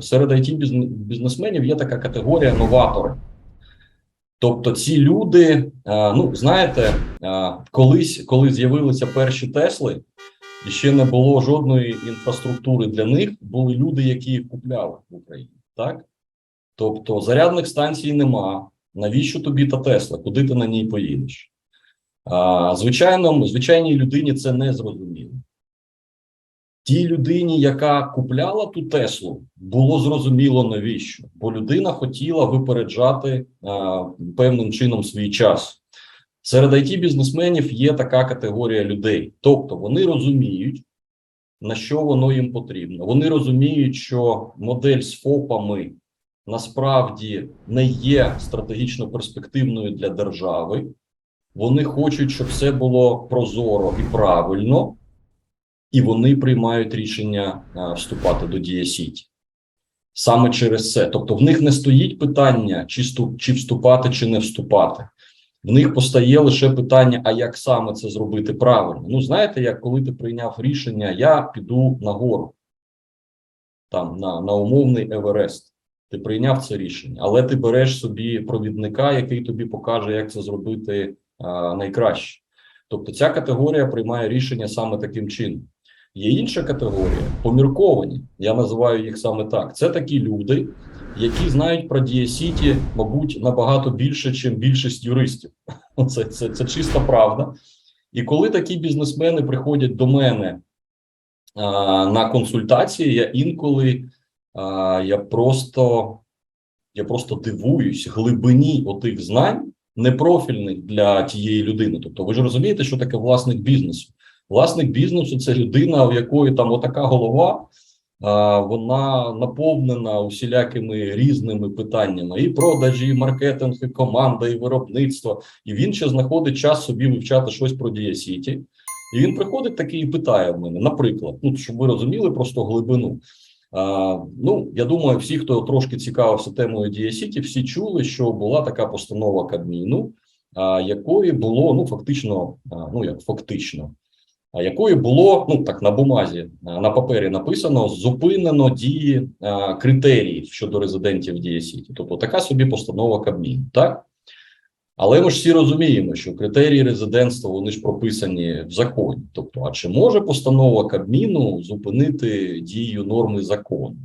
Серед it бізнесменів є така категорія новатори. Тобто, ці люди, е, ну знаєте, е, колись, коли з'явилися перші Тесли, і ще не було жодної інфраструктури для них, були люди, які їх купляли в Україні. Так? Тобто, зарядних станцій нема. Навіщо тобі та Тесла? Куди ти на ній поїдеш? Звичайно, звичайній людині це не зрозуміло. Тій людині, яка купляла ту Теслу, було зрозуміло навіщо, бо людина хотіла випереджати а, певним чином свій час. Серед it бізнесменів є така категорія людей, тобто вони розуміють, на що воно їм потрібно. Вони розуміють, що модель з ФОПами насправді не є стратегічно перспективною для держави. Вони хочуть, щоб все було прозоро і правильно, і вони приймають рішення вступати до Дія Сіті. Саме через це. Тобто, в них не стоїть питання, чи, ступ, чи вступати, чи не вступати. В них постає лише питання: а як саме це зробити правильно? Ну, знаєте, як коли ти прийняв рішення, я піду на гору, там на, на умовний Еверест. Ти прийняв це рішення, але ти береш собі провідника, який тобі покаже, як це зробити а, найкраще. Тобто, ця категорія приймає рішення саме таким чином. Є інша категорія помірковані. Я називаю їх саме так. Це такі люди, які знають про Дієсіті, мабуть, набагато більше, ніж більшість юристів. Це, це, це чиста правда. І коли такі бізнесмени приходять до мене а, на консультації, я інколи а, я просто я просто дивуюсь глибині отих знань, непрофільних для тієї людини. Тобто, ви ж розумієте, що таке власник бізнесу? Власник бізнесу це людина, в якої там отака голова, вона наповнена усілякими різними питаннями: і продажі, і маркетинг, і команда, і виробництво. І він ще знаходить час собі вивчати щось про Дієсіті. І він приходить такий і питає в мене, наприклад, ну щоб ви розуміли просто глибину. А, ну, я думаю, всі, хто трошки цікавився темою Дієсіті, всі чули, що була така постанова Кабміну, а, якої було ну фактично, а, ну як фактично, а якої було ну так на бумазі, на папері написано зупинено дії а, критеріїв щодо резидентів Дієсіті. Тобто така собі постанова Кабміну, так? Але ми ж всі розуміємо, що критерії резидентства вони ж прописані в законі. Тобто, а чи може постанова Кабміну зупинити дію норми закону?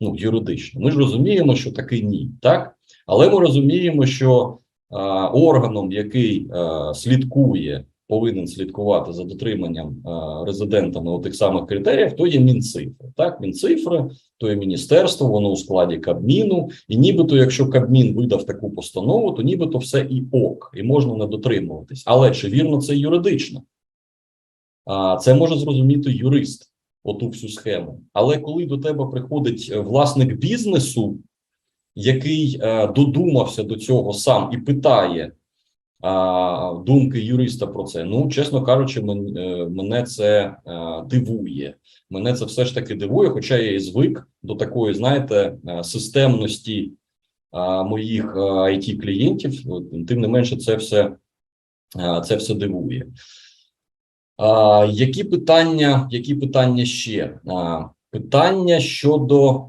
Ну, юридично. Ми ж розуміємо, що таки ні, так? Але ми розуміємо, що а, органом, який а, слідкує, повинен слідкувати за дотриманням а, резидентами отих самих критеріїв, то є Мінцифри. Так, Мінцифри, то є міністерство, воно у складі Кабміну, і нібито, якщо Кабмін видав таку постанову, то нібито все і ок, і можна не дотримуватись. Але чи вірно це юридично? Це може зрозуміти юрист, оту всю схему. Але коли до тебе приходить е, власник бізнесу, який е, додумався до цього сам і питає думки юриста про це, ну, чесно кажучи, е, мене це е, дивує. Мене це все ж таки дивує, хоча я і звик до такої, знаєте, е, системності а, моїх it клієнтів, тим не менше, це все, а, це все дивує. А, які питання, які питання ще? А, питання щодо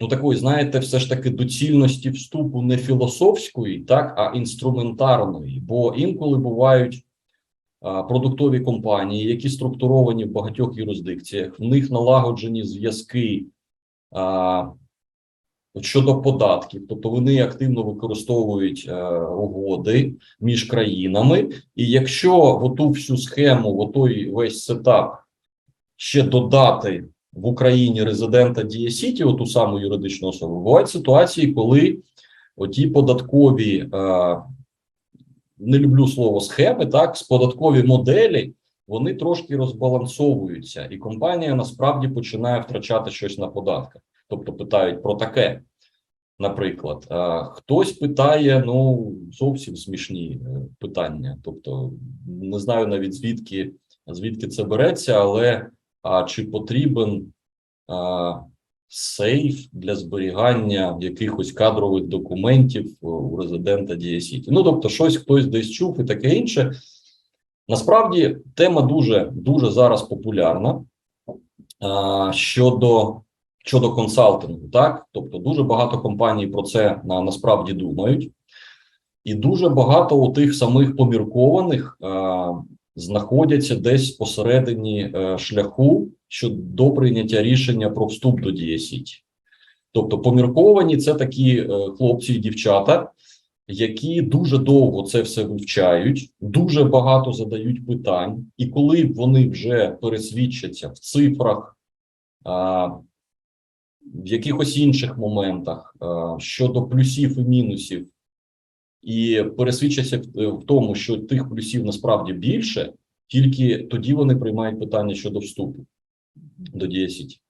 ну такої, знаєте, все ж таки доцільності вступу не філософської, так, а інструментарної, бо інколи бувають а, продуктові компанії, які структуровані в багатьох юрисдикціях, в них налагоджені зв'язки а, щодо податків, тобто вони активно використовують е, угоди між країнами, і якщо оту всю схему, отой весь сетап ще додати в Україні резидента Дієсіті, оту саму юридичну особу, бувають ситуації, коли оті податкові, е, не люблю слово схеми, так, з податкові моделі, вони трошки розбалансовуються, і компанія насправді починає втрачати щось на податках. Тобто питають про таке. Наприклад, а, хтось питає ну зовсім смішні е, питання. Тобто, не знаю навіть звідки звідки це береться, але а чи потрібен а, сейф для зберігання якихось кадрових документів у резидента Дієсіті? Ну тобто, щось хтось десь чув і таке інше. Насправді тема дуже дуже зараз популярна а, щодо щодо консалтингу, так тобто дуже багато компаній про це на, насправді думають, і дуже багато у тих самих поміркованих е, знаходяться десь посередині е, шляху щодо прийняття рішення про вступ до дієсіті. Тобто, помірковані це такі е, хлопці і дівчата, які дуже довго це все вивчають, дуже багато задають питань, і коли вони вже пересвідчаться в цифрах, в якихось інших моментах щодо плюсів і мінусів, і пересвідчаться в, в тому, що тих плюсів насправді більше, тільки тоді вони приймають питання щодо вступу до дієсіті.